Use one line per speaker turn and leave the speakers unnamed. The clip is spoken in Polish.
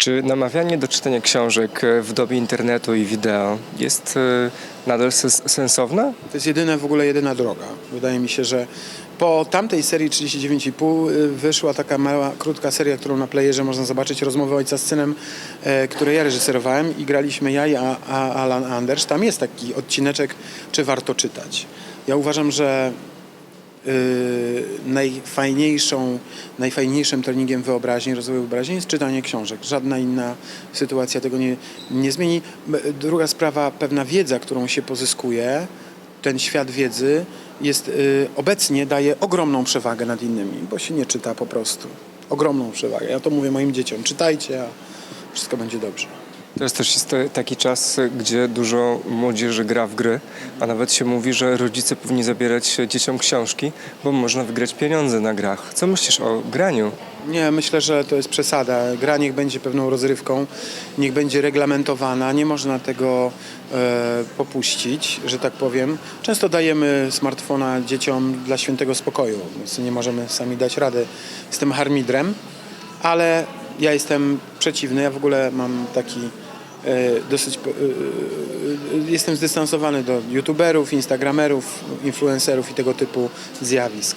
Czy namawianie do czytania książek e, w dobie internetu i wideo jest e, nadal sens- sensowne?
To jest jedyna, w ogóle jedyna droga. Wydaje mi się, że po tamtej serii 39,5 y, wyszła taka mała, krótka seria, którą na playerze można zobaczyć, rozmowy ojca z synem, e, które ja reżyserowałem i graliśmy ja i A- A- Alan Anders. Tam jest taki odcineczek, czy warto czytać. Ja uważam, że najfajniejszą, najfajniejszym treningiem wyobraźni, rozwoju wyobraźni jest czytanie książek. Żadna inna sytuacja tego nie, nie zmieni. Druga sprawa, pewna wiedza, którą się pozyskuje, ten świat wiedzy jest y, obecnie daje ogromną przewagę nad innymi, bo się nie czyta po prostu. Ogromną przewagę. Ja to mówię moim dzieciom, czytajcie, a wszystko będzie dobrze.
Też jest e, taki czas, gdzie dużo młodzieży gra w gry, a nawet się mówi, że rodzice powinni zabierać dzieciom książki, bo można wygrać pieniądze na grach. Co myślisz o graniu?
Nie, myślę, że to jest przesada. Gra niech będzie pewną rozrywką, niech będzie reglamentowana. Nie można tego e, popuścić, że tak powiem. Często dajemy smartfona dzieciom dla świętego spokoju, więc nie możemy sami dać rady z tym harmidrem, ale ja jestem przeciwny. Ja w ogóle mam taki dosyć. po- e, e, jestem zdystansowany do youtuberów, instagramerów, influencerów i tego typu zjawisk.